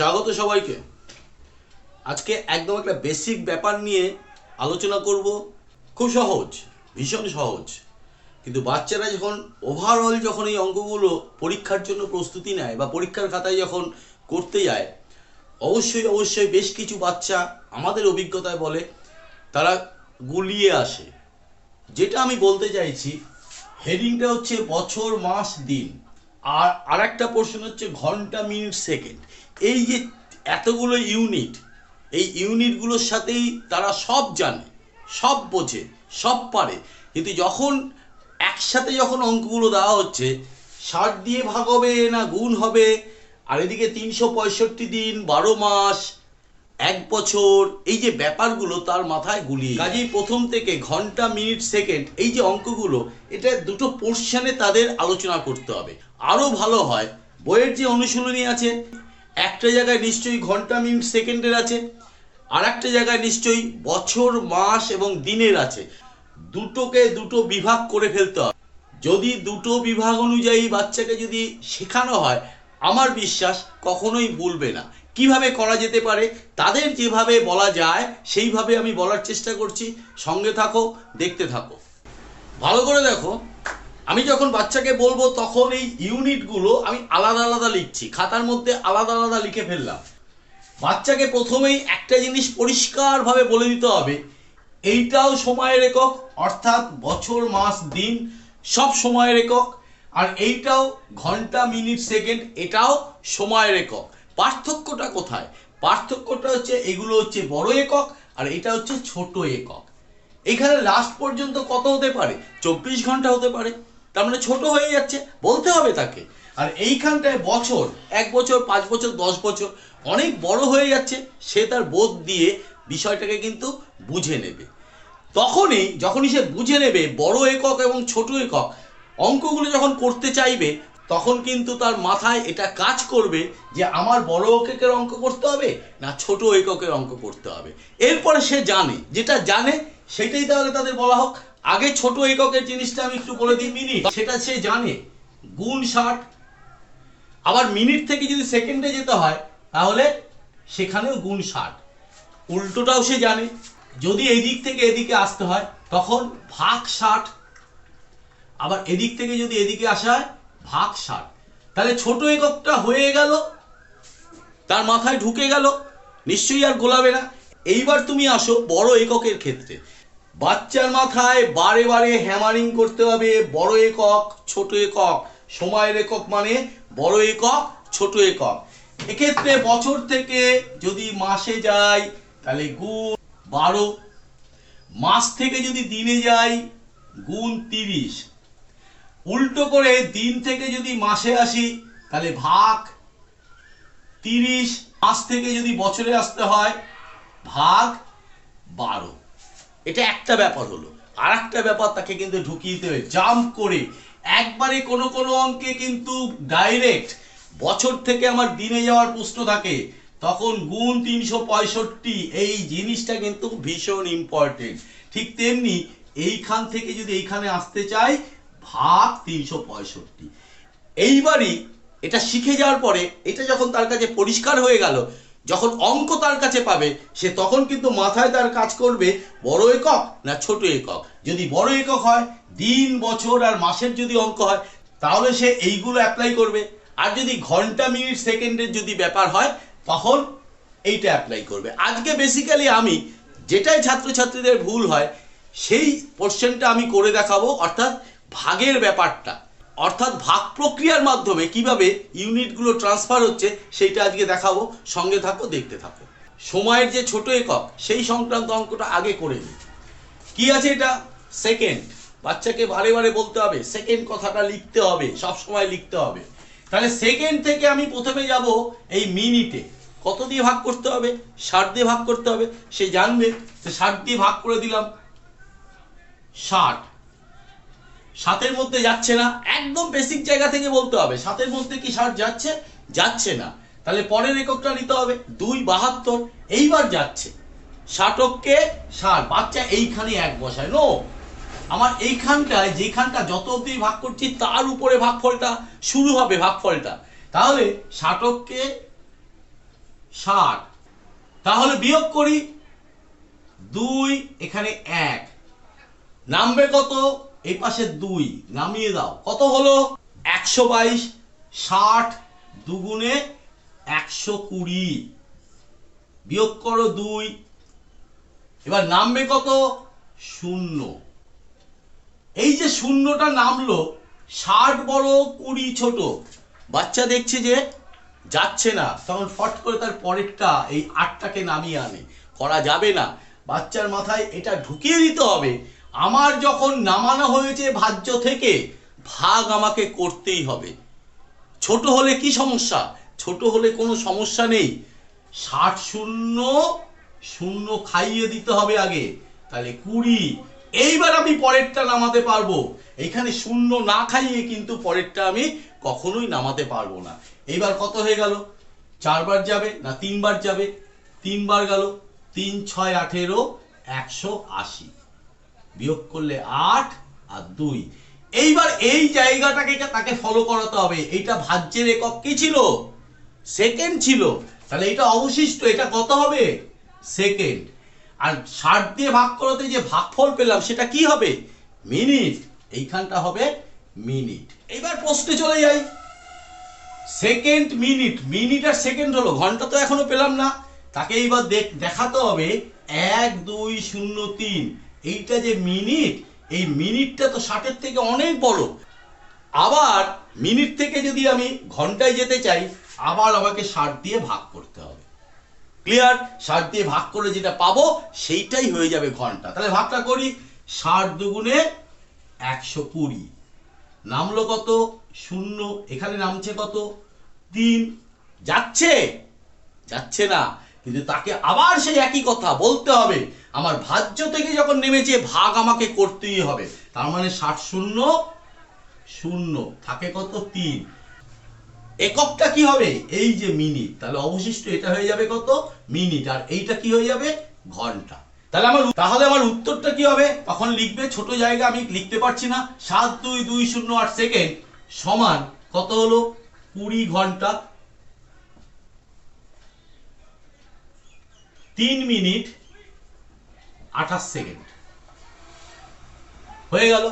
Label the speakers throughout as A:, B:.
A: স্বাগত সবাইকে। আজকে একদম একটা বেসিক ব্যাপার নিয়ে আলোচনা করব। খুব সহজ, ভীষণ সহজ। কিন্তু বাচ্চারা যখন ওভারঅল যখন এই অঙ্কগুলো পরীক্ষার জন্য প্রস্তুতি নেয় বা পরীক্ষার খাতায় যখন করতে যায়, অবশ্যই অবশ্যই বেশ কিছু বাচ্চা আমাদের অভিজ্ঞতায় বলে তারা গুলিয়ে আসে। যেটা আমি বলতে চাইছি হেডিংটা হচ্ছে বছর, মাস, দিন। আর আরেকটা পোর্শন হচ্ছে ঘণ্টা মিনিট সেকেন্ড এই যে এতগুলো ইউনিট এই ইউনিটগুলোর সাথেই তারা সব জানে, সব বোঝে, সব পারে। কিন্তু যখন একসাথে যখন অঙ্কগুলো দেওয়া হচ্ছে, ষাট দিয়ে ভাগ হবে না গুণ হবে, আর এদিকে তিনশো পঁয়ষট্টি দিন, বারো মাস, এক বছর, এই যে ব্যাপারগুলো তার মাথায় গুলিয়ে কাজেই প্রথম থেকে ঘণ্টা, মিনিট, সেকেন্ড, এই যে অঙ্কগুলো, এটা দুটো পোর্শনে তাদের আলোচনা করতে হবে। আরও ভালো হয়, বইয়ের যে অনুশীলনী আছে একটা জায়গায় নিশ্চয়ই ঘণ্টা মিনিট সেকেন্ডের আছে আর একটা জায়গায় নিশ্চয়ই বছর, মাস এবং দিনের আছে। দুটোকে দুটো বিভাগ করে ফেলতে হবে। যদি দুটো বিভাগ অনুযায়ী বাচ্চাকে যদি শেখানো হয়, আমার বিশ্বাস কখনোই ভুলবে না। কীভাবে করা যেতে পারে, তাদের যেভাবে বলা যায়, সেইভাবে আমি বলার চেষ্টা করছি। সঙ্গে থাকো, দেখতে থাকো। ভালো করে দেখো আমি যখন বাচ্চাকে বলব তখন এই ইউনিটগুলো আমি আলাদা আলাদা লিখছি, খাতার মধ্যে আলাদা আলাদা লিখে ফেললাম। বাচ্চাকে প্রথমেই একটা জিনিস পরিষ্কারভাবে বলে দিতে হবে, এইটাও সময়ের একক, অর্থাৎ বছর, মাস, দিন, সব সময়ের একক, আর এইটাও ঘণ্টা, মিনিট, সেকেন্ড, এটাও সময়ের একক। পার্থক্যটা কোথায়? পার্থক্যটা হচ্ছে এগুলো হচ্ছে বড় একক, আর এটা হচ্ছে ছোট একক। এখানে লাস্ট পর্যন্ত কত হতে পারে? চব্বিশ ঘণ্টা হতে পারে। তার মানে ছোট হয়ে যাচ্ছে, বলতে হবে তাকে। আর এইখানটায় বছর, এক বছর, পাঁচ বছর, দশ বছর, অনেক বড় হয়ে যাচ্ছে, সে তার বোধ দিয়ে বিষয়টাকে কিন্তু বুঝে নেবে। তখনই, যখনই সে বুঝে নেবে, বড় একক এবং ছোট একক, অঙ্কগুলো যখন করতে চাইবে, তখন কিন্তু তার মাথায় এটা কাজ করবে যে আমার বড় এককের অঙ্ক করতে হবে, না ছোট এককের অঙ্ক করতে হবে। এরপরে সে জানে, যেটা জানে, সেটাই তাহলে তাদের বলা হোক। আগে ছোট এককের জিনিসটা আমি একটু বলে দিই, মিনিট। সেটা সে জানে। গুণ ষাট। আবার মিনিট থেকে যদি সেকেন্ডে যেতে হয়, তাহলে সেখানেও গুণ ষাট। উল্টোটাও সে জানে। যদি এদিক থেকে এদিকে আসতে হয়, তখন ভাগ ষাট। আবার এদিক থেকে যদি এদিকে আসা হয়, ভাগ ষাট। তাহলে ছোট এককটা হয়ে গেল, তার মাথায় ঢুকে গেল, নিশ্চয়ই আর গোলাবে না। এইবার তুমি আসো বড় এককের ক্ষেত্রে। বাচ্চার মাথায় বারে বারে হ্যামারিং করতে হবে, বড় একক, ছোট একক। সময়ের একক মানে বড় একক, ছোট একক। এক্ষেত্রে বছর থেকে যদি মাসে যাই তাহলে গুণ বারো। মাস থেকে যদি দিনে যাই গুণ তিরিশ। উল্টো করে দিন থেকে যদি মাসে আসি, তাহলে ভাগ তিরিশ। মাস থেকে যদি বছরে আসতে হয়, ভাগ বারো। এটা একটা ব্যাপার হলো। আর একটা ব্যাপার তাকে কিন্তু ঢুকিয়ে দিতে হবে। জাম্প করে। একবারে কোনো কোনো অঙ্কে কিন্তু ডাইরেক্ট বছর থেকে আমার দিনে যাওয়ার প্রশ্ন থাকে। তখন গুণ তিনশো পঁয়ষট্টি, এই জিনিসটা কিন্তু ভীষণ ইম্পর্টেন্ট ঠিক তেমনি এইখান থেকে যদি এইখানে আসতে চাই, ভাগ তিনশো পঁয়ষট্টি। এইবারই এটা শিখে যাওয়ার পরে, এটা যখন তার কাছে পরিষ্কার হয়ে গেল যখন অঙ্ক তার কাছে পাবে, সে তখন কিন্তু মাথায় তার কাজ করবে বড় একক না ছোট একক। যদি বড় একক হয়, দিন, বছর আর মাসের যদি অঙ্ক হয়, তাহলে সে এইগুলো অ্যাপ্লাই করবে। আর যদি ঘণ্টা, মিনিট, সেকেন্ডের যদি ব্যাপার হয়, তখন এইটা অ্যাপ্লাই করবে। আজকে বেসিক্যালি আমি যেটাই ছাত্রছাত্রীদের ভুল হয়, সেই পোর্শনটা আমি করে দেখাবো, অর্থাৎ ভাগের ব্যাপারটা। অর্থাৎ ভাগ প্রক্রিয়ার মাধ্যমে কীভাবে ইউনিটগুলো ট্রান্সফার হচ্ছে সেইটা আজকে দেখাবো, সঙ্গে থাকো, দেখতে থাকো। সময়ের যে ছোট একক, সেই সংক্রান্ত অঙ্কটা আগে করে নিই। কি আছে এটা? সেকেন্ড। বাচ্চাকে বারে বারে বলতে হবে, সেকেন্ড কথাটা লিখতে হবে, সব সময় লিখতে হবে। তাহলে সেকেন্ড থেকে আমি প্রথমে যাব এই মিনিটে। কত দিয়ে ভাগ করতে হবে? ষাট দিয়ে ভাগ করতে হবে। সে জানবে ষাট দিয়ে ভাগ করে দিলাম ষাট। সাতের মধ্যে যাচ্ছে না, একদম বেসিক জায়গা থেকে বলতে হবে। সাতের মধ্যে কি ষাট যাচ্ছে? যাচ্ছে না। তাহলে পরের এককটা নিতে হবে, দুই বাহাত্তর, এইবার যাচ্ছে। ষাটককে ষাট, বাচ্চা এইখানে এক বসায়। নো আমার এইখানটায়, যেখানটা যত অব্দি ভাগ করছি, তার উপরে ভাগফলটা, শুরু হবে ভাগফলটা। তাহলে ষাটককে ষাট, তাহলে বিয়োগ করি দুই, এখানে এক। নামবে কত? এই পাশে দুই, নামিয়ে দাও। কত হলো? একশো বাইশ, ষাট দুগুণে একশো কুড়ি। বিয়োগ করো দুই। এবার নামবে কত? শূন্য। এই যে শূন্যটা নামলো, ষাট বড়, কুড়ি ছোট। বাচ্চা দেখছে যে যাচ্ছে না, তখন ফট করে তার পরেরটা, এই আটটাকে নামিয়ে আনে। করা যাবে না। বাচ্চার মাথায় এটা ঢুকিয়ে দিতে হবে। আমার যখন নামানো হয়েছে ভাজ্য থেকে, ভাগ আমাকে করতেই হবে। ছোট হলে কি সমস্যা? ছোট হলে কোনো সমস্যা নেই। ষাট শূন্য শূন্য খাইয়ে দিতে হবে আগে। তাহলে কুড়ি, এইবার আমি পরেরটা নামাতে পারব। এখানে শূন্য না খাইয়ে কিন্তু পরেরটা আমি কখনোই নামাতে পারব না। এইবার কত হয়ে গেল? চারবার যাবে না তিনবার যাবে? তিনবার গেল? তিন, ছয়, আঠেরো, একশো আশি। বিয়োগ করলে আট আর দুই। এইবার এই জায়গাটাকে তাকে ফলো করাতে হবে। এইটা ভাজ্যের একক কি ছিল? সেকেন্ড ছিল। তাহলে এটা অবশিষ্ট, এটা কত হবে? সেকেন্ড আর ষাট দিয়ে ভাগ করাতে যে ভাগফল পেলাম, সেটা কি হবে? মিনিট এইখানটা হবে মিনিট এইবার প্রশ্নে চলে যাই। সেকেন্ড মিনিট মিনিট আর সেকেন্ড হলো, ঘণ্টা তো এখনও পেলাম না। তাকে এইবার দেখ- দেখাতে হবে। এক, দুই, শূন্য, তিন। এইটা যে মিনিট, এই মিনিটটা তো ষাটের থেকে অনেক বড়। আবার মিনিট থেকে যদি আমি ঘন্টায় যেতে চাই, আবার আমাকে ষাট দিয়ে ভাগ করতে হবে। ক্লিয়ার? ষাট দিয়ে ভাগ করে যেটা পাবো, সেইটাই হয়ে যাবে ঘণ্টা। তাহলে ভাগটা করি ষাট দুগুণে একশো কুড়ি। নামলো কত? শূন্য। এখানে নামছে কত? তিন। যাচ্ছে? যাচ্ছে না। কিন্তু তাকে আবার সেই একই কথা বলতে হবে। আমার ভাজ্য থেকে যখন নেমেছে, ভাগ আমাকে করতেই হবে। তার মানে ষাট শূন্য শূন্য। থাকে কত? তিন। এককটা কি হবে? এই যে মিনিট। তাহলে অবশিষ্ট এটা হয়ে যাবে কত? মিনিট। আর এইটা কি হয়ে যাবে? ঘণ্টা। তাহলে আমার তাহলে আমার উত্তরটা কি হবে? তখন লিখবে, ছোট জায়গা আমি লিখতে পারছি না। সাত, দুই দুই, শূন্য, আট সেকেন্ড সমান কত হলো? কুড়ি ঘণ্টা। তিন মিনিট আঠাশ সেকেন্ড। হয়ে গেল।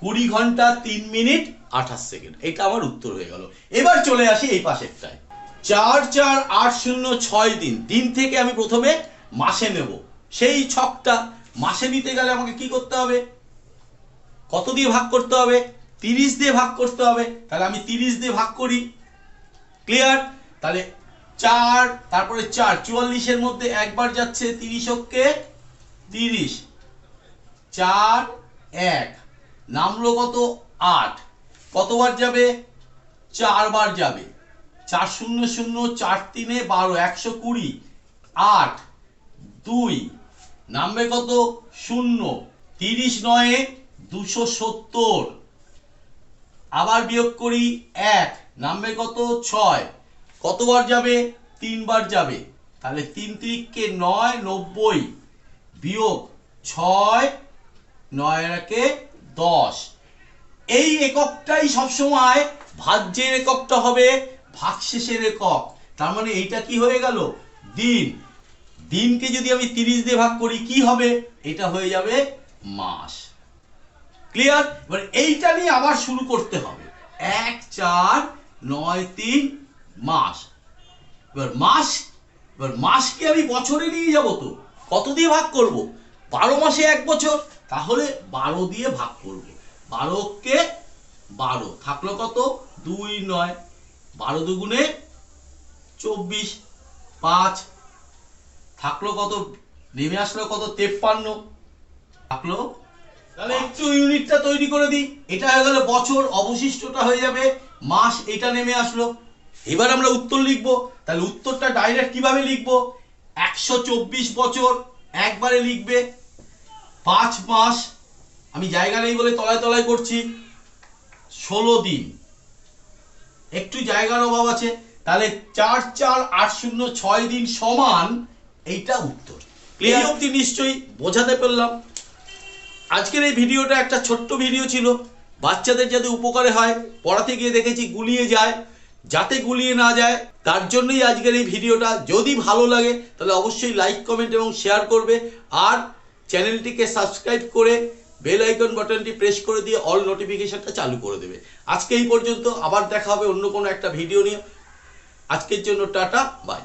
A: কুড়ি ঘণ্টা তিন মিনিট আঠাশ সেকেন্ড। এটা আমার উত্তর হয়ে গেল। এবার চলে আসি এই পাশেরটায়। চার চার আট শূন্য ছয় দিন দিন থেকে আমি প্রথমে মাসে নেব। সেই ছকটা মাসে নিতে গেলে আমাকে কি করতে হবে? কত দিয়ে ভাগ করতে হবে? তিরিশ দিয়ে ভাগ করতে হবে। তাহলে আমি তিরিশ দিয়ে ভাগ করি। ক্লিয়ার? তাহলে চার, তারপরে চার, চুয়াল্লিশের মধ্যে একবার যাচ্ছে তিরিশকে তিরিশ। চার, এক। নামলো কত? আট। কতবার যাবে? চারবার যাবে। চার শূন্য শূন্য, চার তিনে বারো, একশো কুড়ি। আট, দুই। নামবে কত? শূন্য। তিরিশ নয়ে, দুশো সত্তর। আবার বিয়োগ করি, এক। নামবে কত? ছয়। কতবার যাবে? তিনবার যাবে। তাহলে তিন তিরিককে নয়, নব্বই। বিয়োগ ছয়, নয় একে দশ। এই এককটাই সবসময় ভাজ্যের এককটা হবে, ভাগশেষের একক। তার মানে এইটা কি হয়ে গেল? দিন। দিনকে যদি আমি তিরিশ দিয়ে ভাগ করি, কি হবে? এটা হয়ে যাবে মাস। ক্লিয়ার এবার এইটা নিয়ে আবার শুরু করতে হবে। এক, চার, নয়, তিন, মাস। এবার মাস, এবার মাসকে আমি বছরে নিয়ে যাব তো। কত দিয়ে ভাগ করব? বারো মাসে এক বছর তাহলে বারো দিয়ে ভাগ করব। বারোকে বারো থাকল কত? দুই নয়। বারো দুগুণে চব্বিশ পাঁচ। থাকল কত? নেমে আসলো কত? তেপ্পান্ন। থাকল? তাহলে একটু ইউনিটটা তৈরি করে দিই। এটা হয়ে গেল বছর অবশিষ্টটা হয়ে যাবে মাস এটা নেমে আসলো। এবার আমরা উত্তর লিখব। তাহলে উত্তরটা ডাইরেক্ট কীভাবে লিখব? একশো চব্বিশ বছর একবারে লিখবে। পাঁচ মাস আমি জায়গা নেই বলে তলায় তলায় করছি ষোলো দিন। একটু জায়গার অভাব আছে তাহলে চার চার আট শূন্য ছয় দিন সমান এইটা উত্তর। ক্লিয়ার অব্দি নিশ্চয়ই বোঝাতে পারলাম। আজকের এই ভিডিওটা একটা ছোট্ট ভিডিও ছিল। বাচ্চাদের যাতে উপকারে হয় পড়াতে গিয়ে দেখেছি গুলিয়ে যায়। যাতে গুলিয়ে না যায়, তার জন্যই আজকের এই ভিডিওটা। যদি ভালো লাগে, তাহলে অবশ্যই লাইক কমেন্ট এবং শেয়ার করবে। আর চ্যানেলটিকে সাবস্ক্রাইব করে বেল আইকন বাটনটি প্রেস করে দিয়ে অল নোটিফিকেশনটা চালু করে দেবে। আজকে এই পর্যন্ত, আবার দেখা হবে অন্য কোনো একটা ভিডিও নিয়ে। আজকের জন্য টাটা বাই